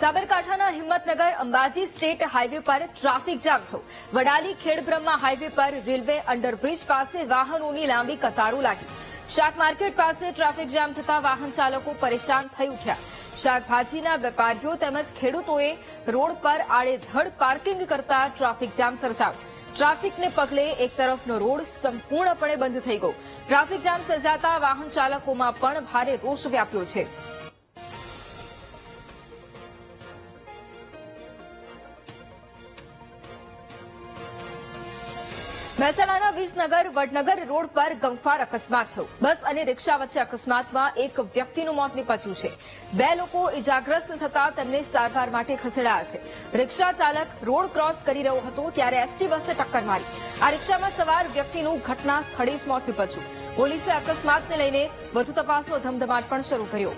સાબરકાંઠાના Himmatnagar Ambaji state highway પર traffic jam થયો. વડાલી ખેડબ્રહ્મા હાઈવે પર રેલવે અંડરબ્રિજ પાસે વાહનોની લાંબી કતારો લાગી. શાક માર્કેટ પાસે ટ્રાફિક જામ થતા વાહન ચાલકો પરેશાન થઈ ઉઠ્યા. શાકભાજીના વેપારીઓ તેમજ ખેડૂતોએ રોડ પર આડેધડ પાર્કિંગ કરતા ટ્રાફિક જામ સર્જાયો. ટ્રાફિકને પગલે એક તરફનો રોડ સંપૂર્ણપણે બંધ થઈ ગયો. ટ્રાફિક જામ સર્જાતા વાહન ચાલકોમાં પણ ભારે રોષ વ્યાપ્યો છે. મહેસાણાના વિસનગર વડનગર રોડ પર ગંફાર અકસ્માત થયો. બસ અને રિક્ષા વચ્ચે અકસ્માતમાં એક વ્યક્તિનું મોત નીપજ્યું છે. બે લોકો ઇજાગ્રસ્ત થતા તેમને સારવાર માટે ખસેડાયા છે. રિક્ષા ચાલક રોડ ક્રોસ કરી રહ્યો હતો ત્યારે એસટી બસે ટક્કર મારી. આ રિક્ષામાં સવાર વ્યક્તિનું ઘટના સ્થળે જ મોત નીપજ્યું. પોલીસે અકસ્માતને લઈને વધુ તપાસનો ધમધમાટ પણ શરૂ કર્યો.